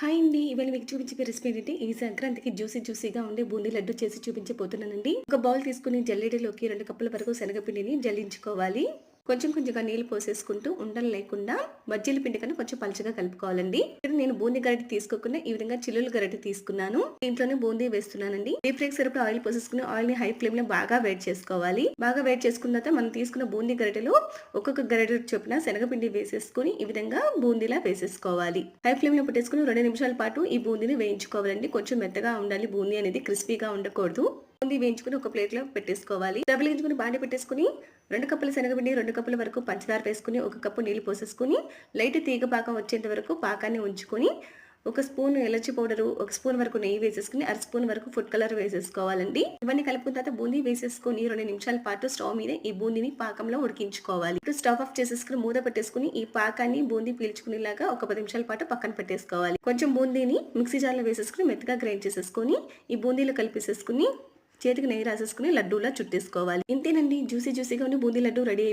Hi అండి. ఇవాళ మీకు చూపించే రెసిపీ ఏంటంటే ఈ సంక్రాంతికి జ్యూసీ జ్యూసీగా ఉండే బూందీ లడ్డు చేసి చూపించబోతున్నానండి. ఒక బౌల్ తీసుకుని జల్లెడలోకి రెండు కప్పుల వరకు శనగపిండిని జల్లించుకోవాలి. కొంచెం కొంచెంగా నీళ్ళు పోసేసుకుంటూ ఉండలు లేకుండా బజ్జీల పిండి కన్నా కొంచెం పలుచగా కలుపుకోవాలండి. ఇక్కడ నేను బూందీ గరటి తీసుకోకుండా ఈ విధంగా చిల్లులు గరిటె తీసుకున్నాను. దీంట్లోనే బూందీ వేస్తున్నానండి. డీప్ ఫ్రైకి సరిపడా ఆయిల్ పోసేసుకుని ఆయిల్ని హై ఫ్లేమ్లో బాగా వేడి చేసుకోవాలి. బాగా వేడి చేసుకున్న తర్వాత మనం తీసుకున్న బూందీ గరిటెలో ఒక్కొక్క గరిటె చొప్పున శనగపిండి వేసేసుకుని ఈ విధంగా బూందీలా వేసేసుకోవాలి. హై ఫ్లేమ్లో పెట్టేసుకుని రెండు నిమిషాల పాటు ఈ బూందీని వేయించుకోవాలండి. కొంచెం మెత్తగా ఉండాలి. బూందీ అనేది క్రిస్పీగా ఉండకూడదు. బూందీ వేయించుకుని ఒక ప్లేట్లో పెట్టేసుకోవాలి. దబలించుకుని వేయించుకుని బాండి పెట్టేసుకుని రెండు కప్పుల శనగపిండి రెండు కప్పుల వరకు పంచదార వేసుకుని ఒక కప్పు నీళ్ళు పోసేసుకుని లైట్ తీగ పాకం వచ్చేంత వరకు పాకాన్ని ఉంచుకొని ఒక స్పూన్ ఎలచి పౌడర్ ఒక స్పూన్ వరకు నెయ్యి వేసేసుకుని అర స్పూన్ వరకు ఫుడ్ కలర్ వేసేసుకోవాలండి. ఇవన్నీ కలుపుకున్న తర్వాత బూందీ వేసేసుకుని రెండు నిమిషాల పాటు స్టవ్ మీద ఈ బూందీని పాకంలో ఉడికించుకోవాలి. ఇప్పుడు స్టవ్ ఆఫ్ చేసేసుకుని మూత పెట్టేసుకుని ఈ పాకాన్ని బూందీ పీల్చుకునేలాగా ఒక పది నిమిషాల పాటు పక్కన పెట్టేసుకోవాలి. కొంచెం బూందీని మిక్సీ జార్లో వేసేసుకుని మెత్తగా గ్రైండ్ చేసేసుకుని ఈ బూందీలో కలిపేసేసుకుని చేతికి నెయ్యి రాసేసుకుని లడ్డూలా చుట్టేసుకోవాలి. ఇంతేనండి. జ్యూసీ జ్యూసీగా ఉన్న బూందీ లడ్డు రెడీ